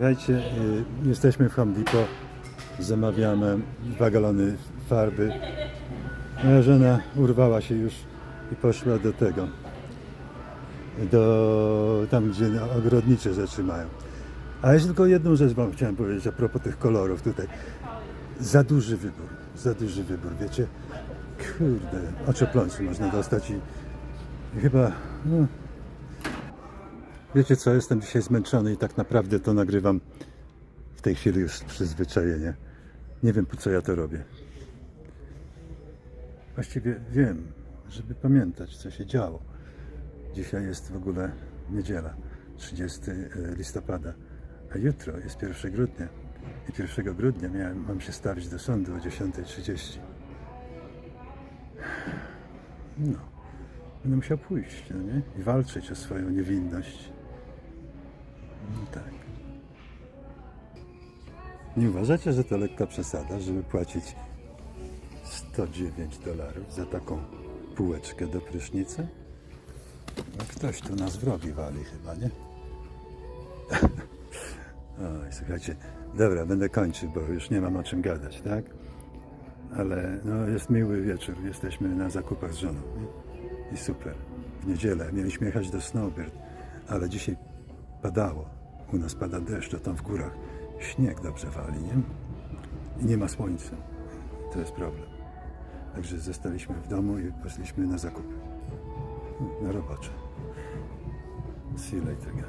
Słuchajcie, y, jesteśmy w Home Depot, zamawiamy dwa galony farby. Moja żona urwała się już i poszła do tego, do tam, gdzie ogrodnicze rzeczy mają. A jeszcze tylko jedną rzecz wam chciałem powiedzieć a propos tych kolorów tutaj. Za duży wybór, za duży wybór, wiecie? Kurde, oczopląsu można dostać i, chyba... No, Wiecie co, jestem dzisiaj zmęczony i tak naprawdę to nagrywam w tej chwili już z przyzwyczajenia. Nie wiem po co ja to robię. Właściwie wiem, żeby pamiętać co się działo. Dzisiaj jest w ogóle niedziela, 30 listopada, a jutro jest 1 grudnia. I 1 grudnia miałem, mam się stawić do sądu o 10.30. No, będę musiał pójść, no nie? I walczyć o swoją niewinność. Nie uważacie, że to lekka przesada, żeby płacić 109 dolarów za taką półeczkę do prysznica? No ktoś tu nas wrogi wali chyba, nie? Oj, słuchajcie, dobra, będę kończył, bo już nie mam o czym gadać, tak? Ale no, jest miły wieczór, jesteśmy na zakupach z żoną nie? i super. W niedzielę mieliśmy jechać do Snowbird, ale dzisiaj padało. U nas pada deszcz, a tam w górach śnieg dobrze wali, nie? I nie ma słońca. To jest problem. Także zostaliśmy w domu i poszliśmy na zakupy. Na robocze. See you later, guys.